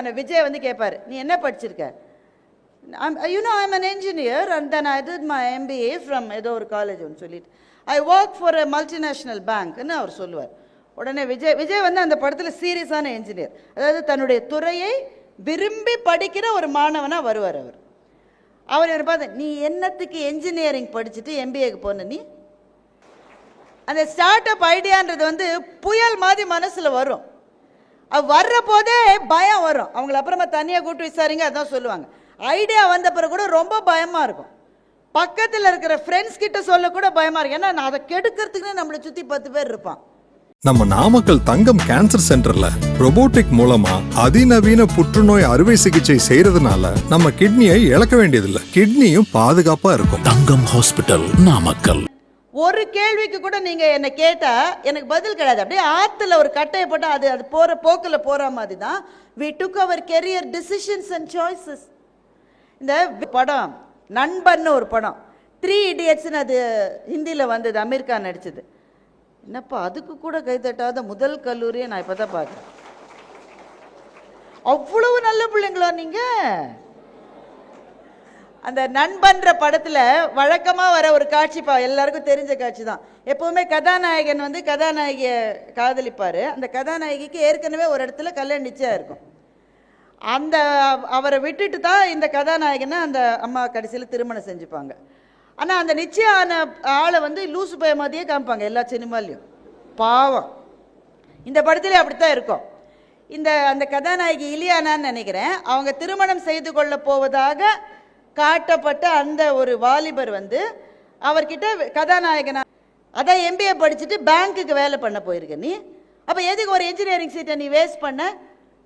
விஜய் வந்து கேட்பாரு நீ என்ன படிச்சிருக்க? You know I'm an engineer and then I did my MBA from ஏதோ ஒரு காலேஜ் ஒன்று சொல்லிட்டு. I work for a multinational பேங்க்னு அவர் சொல்லுவார். உடனே விஜய் விஜய் வந்து அந்த படத்தில் சீரியஸான என்ஜினியர் அதாவது தன்னுடைய துறையை விரும்பி படிக்கிற ஒரு மாணவனாக வருவார் அவர். அவர் இவர் பார்த்து நீ என்னத்துக்கு என்ஜினியரிங் படிச்சுட்டு எம்பிஏக்கு போன நீ? அந்த ஸ்டார்ட் அப் ஐடியான்றது வந்து புயல் மாதிரி மனசில் வரும். அது வர்ற போதே பயம் வரும். அவங்கள அப்புறமா தனியாக கூட்டு விசாரிங்க அதான் சொல்லுவாங்க. ஐடியா வந்த பிறகு கூட ரொம்ப பயமாக இருக்கும். பக்கத்தில் இருக்கிற ஃப்ரெண்ட்ஸ் கிட்ட சொல்ல கூட பயமாக இருக்கும். ஏன்னா நான் அதை கெடுக்கிறதுக்குன்னு நம்மளை சுற்றி பத்து பேர் இருப்பான். நம்ம நாமக்கல் தங்கம் கேன்சர் சென்டர்ல robotic மூலமா அதிநவீன புற்றுநோய் அறுவை சிகிச்சை செய்யறதுனால நம்ம கிட்னியை இழக்க வேண்டியதில்லை. கிட்னியும் பாதுகாப்பா இருக்கும். தங்கம் ஹாஸ்பிட்டல் நாமக்கல். ஒரு கேள்விக்கு கூட நீங்கள் என்னை கேட்டால் எனக்கு பதில் கிடையாது. அப்படியே ஆற்றுல ஒரு கட்டையை போட்டால் அது அது போகிற போக்கில் போகிற மாதிரி தான் we took our career decisions and choices இந்த படம் நண்பன்னு ஒரு படம். த்ரீ இடியட்ஸ்னு அது ஹிந்தியில் வந்தது அமீர் கான் நடிச்சது. என்னப்பா அதுக்கு கூட கைத்தட்டாத முதல் கல்லூரியை நான் இப்போ தான் பார்க்குறேன் அவ்வளவு நல்ல பிள்ளைங்களா நீங்கள் அந்த நண்பன்ற படத்தில் வழக்கமாக வர ஒரு காட்சி பா எல்லாருக்கும் தெரிஞ்ச காட்சி தான். எப்போவுமே கதாநாயகன் வந்து கதாநாயகியை காதலிப்பார். அந்த கதாநாயகிக்கு ஏற்கனவே ஒரு இடத்துல கல்யாணம் நிச்சயம் இருக்கும். அந்த அவரை விட்டுட்டு தான் இந்த கதாநாயகனை அந்த அம்மா கடைசியில் திருமணம் செஞ்சுப்பாங்க. ஆனால் அந்த நிச்சயம் ஆன ஆளை வந்து லூசு பய மாதிரியே காமிப்பாங்க எல்லா சினிமாலையும். பாவம். இந்த படத்துலேயே அப்படித்தான் இருக்கும். இந்த அந்த கதாநாயகி இலியானான்னு நினைக்கிறேன். அவங்க திருமணம் செய்து கொள்ள போவதாக காட்டப்பட்ட அந்த ஒரு வாலிபர் வந்து அவர்கிட்ட கதாநாயகனா அதான் எம்பிஏ படிச்சுட்டு பேங்க்குக்கு வேலை பண்ண போயிருக்க நீ. அப்போ எதுக்கு ஒரு இன்ஜினியரிங் சீட்டை நீ வேஸ்ட் பண்ண?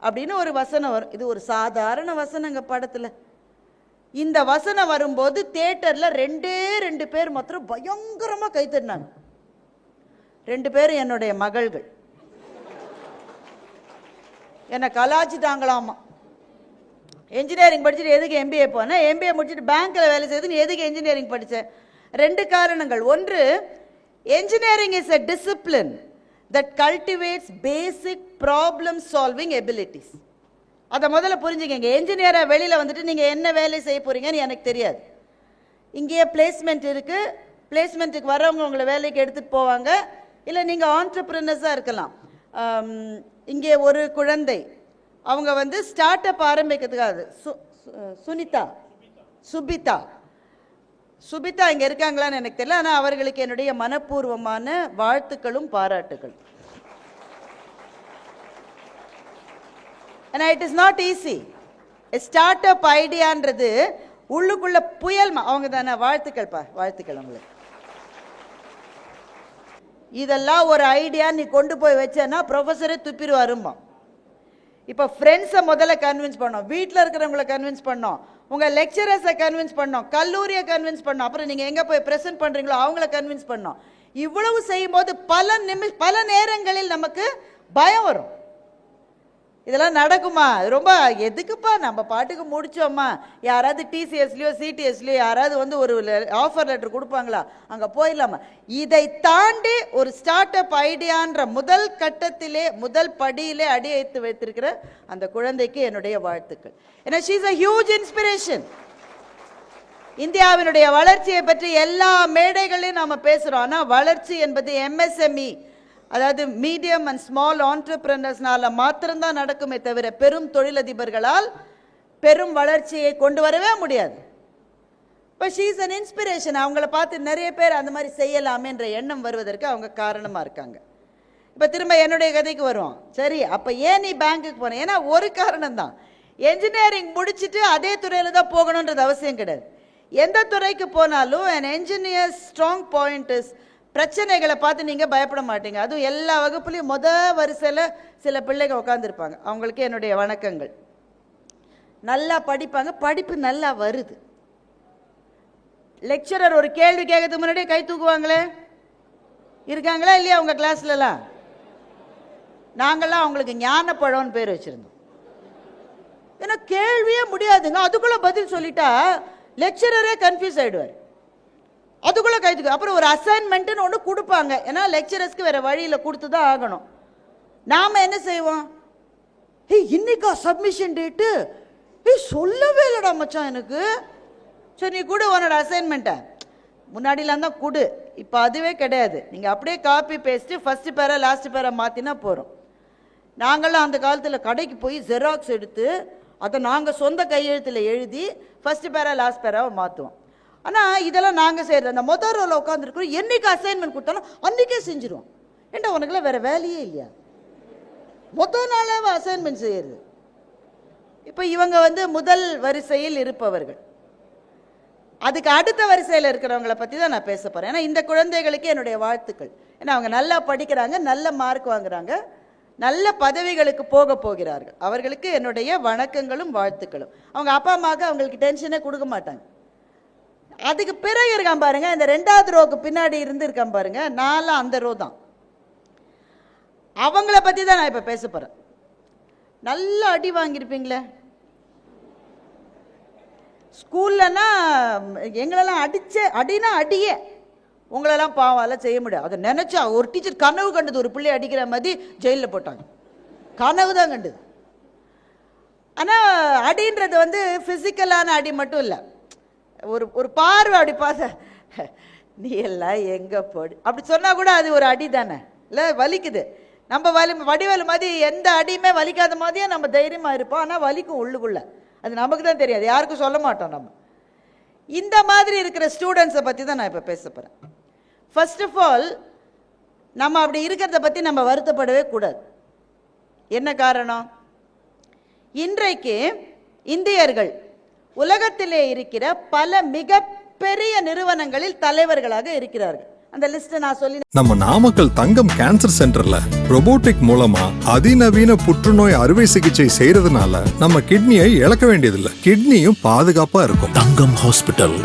அப்படின்னு ஒரு வசனம் வரும். இது ஒரு சாதாரண வசனங்க படத்தில். இந்த வசனம் வரும்போது தேட்டரில் ரெண்டே ரெண்டு பேர் மாத்திரம் பயங்கரமாக கைத்தட்டினாங்க ரெண்டு பேரும் என்னுடைய மகள்கள். என்னை கலாச்சிட்டாங்களாமா என்ஜினியரிங் படிச்சுட்டு எதுக்கு எம்பிஏ போனேன் எம்பிஏ முடிச்சுட்டு பேங்க்கில் வேலை செய்து நீ எதுக்கு என்ஜினியரிங் படித்தேன் ரெண்டு காரணங்கள். ஒன்று engineering is a discipline that cultivates basic problem solving abilities அதை முதல்ல புரிஞ்சுக்கங்க. என்ஜினியராக வெளியில் வந்துட்டு நீங்கள் என்ன வேலை செய்ய போகிறீங்கன்னு எனக்கு தெரியாது. இங்கேயே பிளேஸ்மெண்ட் இருக்குது பிளேஸ்மெண்ட்டுக்கு வரவங்க உங்களை வேலைக்கு எடுத்துகிட்டு போவாங்க. இல்லை நீங்கள் ஆண்டர்பிரினர்ஸாக இருக்கலாம். இங்கே ஒரு குழந்தை அவங்க வந்து ஸ்டார்ட் அப் ஆரம்பிக்கிறதுக்காக சு சு- சுனிதா. சுபிதா. சுபிதா இங்கே இருக்காங்களான்னு எனக்கு தெரியல. ஆனால் அவர்களுக்கு என்னுடைய மனப்பூர்வமான வாழ்த்துக்களும் பாராட்டுகள் ஏன்னா it is not easy start up ஐடியான்றது உள்ளுக்குள்ள புயல் அவங்க தானே வாழ்த்துக்கள் பா வாழ்த்துக்கள் அவங்களுக்கு. இதெல்லாம் ஒரு ஐடியா நீ கொண்டு போய் வச்சேன்னா ப்ரொஃபஸரே துப்பிடுவாரும்பான் இப்போ ஃப்ரெண்ட்ஸை முதல்ல கன்வின்ஸ் பண்ணோம். வீட்டில் இருக்கிறவங்கள கன்வின்ஸ் பண்ணோம். உங்கள் லெக்சரர்ஸை கன்வின்ஸ் பண்ணோம். கல்லூரியை கன்வின்ஸ் பண்ணோம். அப்புறம் நீங்கள் எங்கே போய் ப்ரெசென்ட் பண்ணுறீங்களோ அவங்கள கன்வின்ஸ் பண்ணோம். இவ்வளவு செய்யும்போது பல நிமி பல நேரங்களில் நமக்கு பயம் வரும். இதெல்லாம் நடக்குமா? ரொம்ப எதுக்குப்பா நம்ம பாட்டுக்கு முடிச்சோம்மா யாராவது டிசிஎஸ்லையோ சிடிஎஸ்லையோ யாராவது வந்து ஒரு ஆஃபர் லெட்டர் கொடுப்பாங்களா? அங்கே போயிடலாமா? இதை தாண்டி ஒரு ஸ்டார்ட் அப் ஐடியான்ற முதல் கட்டத்திலே முதல் படியிலே அடி வைத்து வைத்திருக்கிற அந்த குழந்தைக்கு என்னுடைய வாழ்த்துக்கள். ஏன்னா ஷீஸ் அ ஹியூஜ் இன்ஸ்பிரேஷன் இந்தியாவினுடைய வளர்ச்சியை பற்றி எல்லா மேடைகளையும் நாம் பேசுகிறோம் ஆனால் வளர்ச்சி என்பது எம்எஸ்எம்இ அதாவது மீடியம் அண்ட் ஸ்மால் ஆண்டர்பிரினர்ஸ்னால மாத்திரம்தான் நடக்குமே தவிர பெரும் தொழிலதிபர்களால் பெரும் வளர்ச்சியை கொண்டு வரவே முடியாது. இப்போ ஷீஸ் அன் இன்ஸ்பிரேஷன் அவங்கள பார்த்து நிறைய பேர் அந்த மாதிரி செய்யலாமேன்ற எண்ணம் வருவதற்கு அவங்க காரணமாக இருக்காங்க. இப்போ திரும்ப என்னுடைய கதைக்கு வருவோம். சரி அப்போ ஏன் நீ பேங்க்குக்கு போன? ஏன்னா ஒரு காரணம் தான் என்ஜினியரிங் முடிச்சுட்டு அதே துறையில் தான் போகணுன்றது அவசியம் கிடையாது. எந்த துறைக்கு போனாலும் என் என்ஜினியர் ஸ்ட்ராங் பாயிண்ட் இஸ் பிரச்சனைகளை பார்த்து நீங்கள் பயப்பட மாட்டீங்க. அதுவும் எல்லா வகுப்புலையும் முத வரிசையில் சில பிள்ளைங்க உட்காந்துருப்பாங்க அவங்களுக்கு என்னுடைய வணக்கங்கள். நல்லா படிப்பாங்க. படிப்பு நல்லா வருது. லெக்சரர் ஒரு கேள்வி கேட்கறதுக்கு முன்னாடியே கை தூக்குவாங்களே? இருக்காங்களா இல்லையா அவங்க கிளாஸ்லலாம் நாங்கள்லாம் அவங்களுக்கு ஞானப்பழம்னு பேர் வச்சுருந்தோம். ஏன்னா கேள்வியே முடியாதுங்க. அதுக்குள்ளே பதில் சொல்லிட்டா லெக்சரரே கன்ஃபியூஸ் ஆகிடுவார் அதுக்குள்ளே கைதுக்கு. அப்புறம் ஒரு அசைன்மெண்ட்டுன்னு ஒன்று கொடுப்பாங்க. ஏன்னா லெக்சரர்ஸ்க்கு வேறு வழியில் கொடுத்து தான் ஆகணும். நாம் என்ன செய்வோம்? ஏய் இன்னைக்கா சப்மிஷன் டேட்டு ஏய் சொல்லவே இல்லைடா மச்சான் எனக்கு. சரி நீ கொடு உன்னோட அசைன்மெண்ட்டை முன்னாடிலாம் தான் கொடு. இப்போ அதுவே கிடையாது. நீங்கள் அப்படியே காப்பி பேஸ்ட்டு ஃபஸ்ட்டு பேரை லாஸ்ட்டு பேரை மாற்றினா போகிறோம் நாங்களாம் அந்த காலத்தில் கடைக்கு போய் ஜெராக்ஸ் எடுத்து அதை நாங்கள் சொந்த கையெழுத்தில் எழுதி ஃபஸ்ட்டு பேரா லாஸ்ட் பேராவை மாற்றுவோம் ஆனால் இதெல்லாம் நாங்கள் செய்கிறது அந்த மொதல் ரோவில் உட்காந்துருக்குறோம் என்றைக்கு அசைன்மெண்ட் கொடுத்தாலும் அன்றைக்கே செஞ்சுருவோம். ஏண்டா உனக்குலாம் வேறு வேலையே இல்லையா? மொதல் நாளாக அசைன்மெண்ட் செய்கிறது இப்போ இவங்க வந்து முதல் வரிசையில் இருப்பவர்கள். அதுக்கு அடுத்த வரிசையில் இருக்கிறவங்கள பற்றி தான் நான் பேச போகிறேன் ஏன்னா இந்த குழந்தைகளுக்கு என்னுடைய வாழ்த்துக்கள். ஏன்னா அவங்க நல்லா படிக்கிறாங்க நல்ல மார்க் வாங்குறாங்க நல்ல பதவிகளுக்கு போக போகிறார்கள். அவர்களுக்கு என்னுடைய வணக்கங்களும் வாழ்த்துக்களும். அவங்க அப்பா அம்மாவுக்கு அவங்களுக்கு டென்ஷனே கொடுக்க மாட்டாங்க. அதுக்கு பிறகு இருக்கான் பாருங்க இந்த ரெண்டாவது ரோக்கு பின்னாடி இருந்து இருக்கான் பாருங்க நான்லாம் அந்த ரோ தான். அவங்கள பற்றி தான் நான் இப்போ பேச போகிறேன் நல்ல அடி வாங்கியிருப்பீங்களே. ஸ்கூல்லனா எங்களெல்லாம் அடிச்ச அடினா அடியே. உங்களெல்லாம் பாவாலாம் செய்ய முடியாது. அதை நினச்சா ஒரு டீச்சர் கனவு கண்டது ஒரு பிள்ளை அடிக்கிற மாதிரி ஜெயிலில் போட்டாங்க. கனவு தான் கண்டது. ஆனால் அடின்றது வந்து ஃபிசிக்கலான அடி மட்டும் இல்லை. ஒரு ஒரு பார்வை அப்படி பார்த்த நீ எல்லாம் எங்கே போடு? அப்படி சொன்னால் கூட அது ஒரு அடி தானே. இல்லை வலிக்குது. நம்ம வலி வடிவேலு மாதிரி எந்த அடியுமே வலிக்காத மாதிரியே நம்ம தைரியமாக இருப்போம். ஆனால் வலிக்கும் உள்ளுக்குள்ள. அது நமக்கு தான் தெரியாது யாருக்கும் சொல்ல மாட்டோம் நம்ம. இந்த மாதிரி இருக்கிற ஸ்டூடெண்ட்ஸை பற்றி தான் நான் இப்போ பேச போகிறேன் ஃபர்ஸ்ட் ஆஃப் ஆல் நம்ம அப்படி இருக்கிறத பற்றி நம்ம வருத்தப்படவே கூடாது. என்ன காரணம்? இன்றைக்கு இந்தியர்கள் உலகத்திலே இருக்கிற பல மிகப்பெரிய நிறுவனங்களில் தலைவர்களாக இருக்கிறார்கள். அந்த லிஸ்ட்டை நான் சொல்லி நம்ம நாமக்கல் தங்கம் கேன்சர் சென்டர்ல robotic மூலமா அதிநவீன புற்றுநோய் அறுவை சிகிச்சை செய்யறதுனால நம்ம கிட்னியை இழக்க வேண்டியதில்லை. கிட்னியும் பாதுகாப்பா இருக்கும். தங்கம் ஹாஸ்பிட்டல்